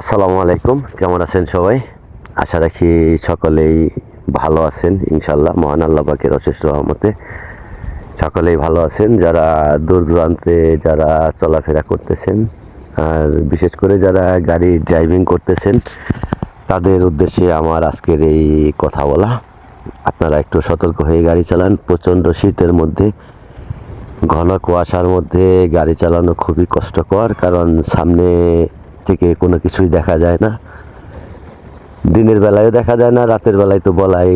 আসসালামু আলাইকুম, কেমন আছেন সবাই? আশা রাখি সকলেই ভালো আছেন ইনশাল্লাহ মহান আল্লাহ পাকের অশেষ রহমতে সকলেই ভালো আছেন। যারা দূর দূরান্তে যারা চলাফেরা করতেছেন, আর বিশেষ করে যারা গাড়ি ড্রাইভিং করতেছেন, তাদের উদ্দেশ্যে আমার আজকের এই কথা বলা। আপনারা একটু সতর্ক হয়ে গাড়ি চালান। প্রচণ্ড শীতের মধ্যে, ঘন কুয়াশার মধ্যে গাড়ি চালানো খুবই কষ্টকর, কারণ সামনে থেকে কোনো কিছুই দেখা যায় না। দিনের বেলায়ও দেখা যায় না, রাতের বেলায় তো বলাই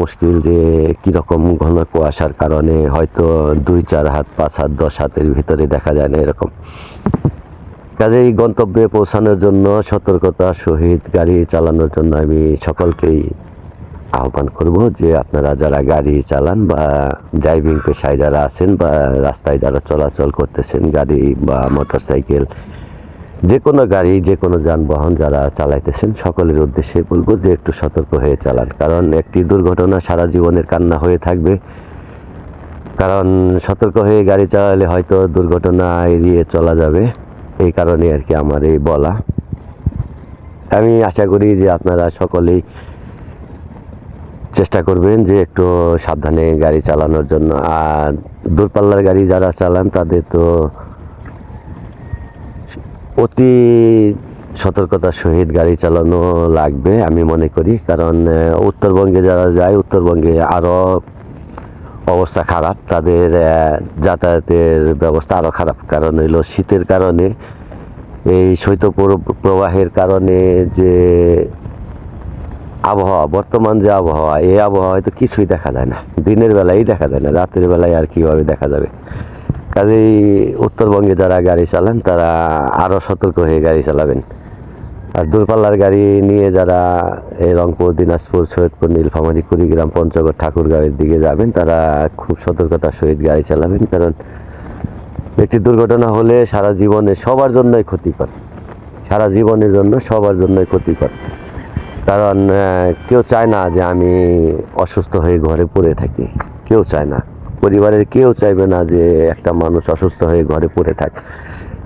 মুশকিল যে কীরকম ঘন কুয়াশার কারণে হয়তো দুই, চার হাত, পাঁচ হাত, দশ হাতের ভিতরে দেখা যায় না এরকম। কাজেই গন্তব্যে পৌঁছানোর জন্য সতর্কতা সহিত গাড়ি চালানোর জন্য আমি সকলকেই আহ্বান করব যে আপনারা যারা গাড়ি চালান বা ড্রাইভিং পেশায় যারা আছেন বা রাস্তায় যারা চলাচল করতেছেন, গাড়ি বা মোটর সাইকেল যে কোনো গাড়ি, যে কোনো যানবাহন যারা চালাইতেছেন, সকলের উদ্দেশ্যে বলব যে একটু সতর্ক হয়ে চালান। কারণ একটি দুর্ঘটনা সারা জীবনের কান্না হয়ে থাকবে। কারণ সতর্ক হয়ে গাড়ি চালালে হয়তো দুর্ঘটনা এড়িয়ে চলা যাবে। এই কারণে আর কি আমার এই বলা। আমি আশা করি যে আপনারা সকলেই চেষ্টা করবেন যে একটু সাবধানে গাড়ি চালানোর জন্য। আর দূরপাল্লার গাড়ি যারা চালান, তাদের তো অতি সতর্কতার সহিত গাড়ি চালানো লাগবে, আমি মনে করি। কারণ উত্তরবঙ্গে যারা যায়, উত্তরবঙ্গে আরও অবস্থা খারাপ। তাদের যাতায়াতের ব্যবস্থা আরও খারাপ। কারণ হইল শীতের কারণে, এই শৈত্য প্রবাহের কারণে যে আবহাওয়া, বর্তমান যে আবহাওয়া, এই আবহাওয়া তো কিছুই দেখা যায় না। দিনের বেলায় দেখা যায় না, রাতের বেলায় আর কীভাবে দেখা যাবে? কাজেই উত্তরবঙ্গে যারা গাড়ি চালান, তারা আরও সতর্ক হয়ে গাড়ি চালাবেন। আর দূরপাল্লার গাড়ি নিয়ে যারা এই রংপুর, দিনাজপুর, সৈয়দপুর, নীলফামারী, কুড়িগ্রাম, পঞ্চগড়, ঠাকুরগাঁওয়ের দিকে যাবেন, তারা খুব সতর্কতার সহিত গাড়ি চালাবেন, কারণ একটি দুর্ঘটনা হলে সারা জীবনে সবার জন্যই ক্ষতিকর। সারা জীবনের জন্য সবার জন্যই ক্ষতিকর। কারণ কেউ চায় না যে আমি অসুস্থ হয়ে ঘরে পড়ে থাকি। কেউ চায় না। পরিবারের কেউ চাইবে না যে একটা মানুষ অসুস্থ হয়ে ঘরে পড়ে থাক।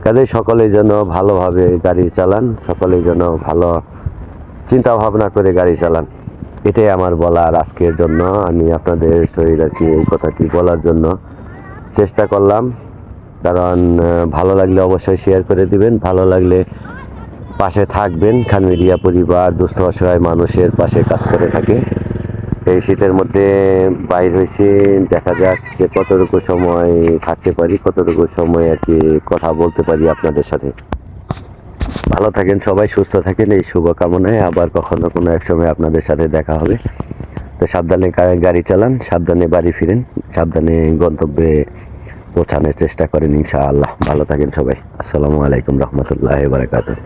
কাজে সকলে যেন ভালোভাবে গাড়ি চালান সকলে যেন ভালো চিন্তা ভাবনা করে গাড়ি চালান। এটাই আমার বলার আজকের জন্য। আমি আপনাদের শরীর আর কি এই কথাটি বলার জন্য চেষ্টা করলাম। কারণ ভালো লাগলে অবশ্যই শেয়ার করে দিবেন, ভালো লাগলে পাশে থাকবেন। খান মিডিয়া পরিবার দুস্থ অসহায় মানুষের পাশে কাজ করে থাকে। এই শীতের মধ্যে বাইর হয়েছে, দেখা যাক যে কতটুকু সময় থাকতে পারি, কতটুকু সময় আর কি কথা বলতে পারি আপনাদের সাথে। ভালো থাকেন সবাই, সুস্থ থাকেন, এই শুভকামনায় আবার কখনো কোনো এক সময় আপনাদের সাথে দেখা হবে। তো সাবধানে গাড়ি চালান, সাবধানে বাড়ি ফিরেন, সাবধানে গন্তব্যে পৌঁছানোর চেষ্টা করেন ইনশাআল্লাহ। ভালো থাকেন সবাই। আসসালামু আলাইকুম রহমতুল্লাহ বারাকাতুহ।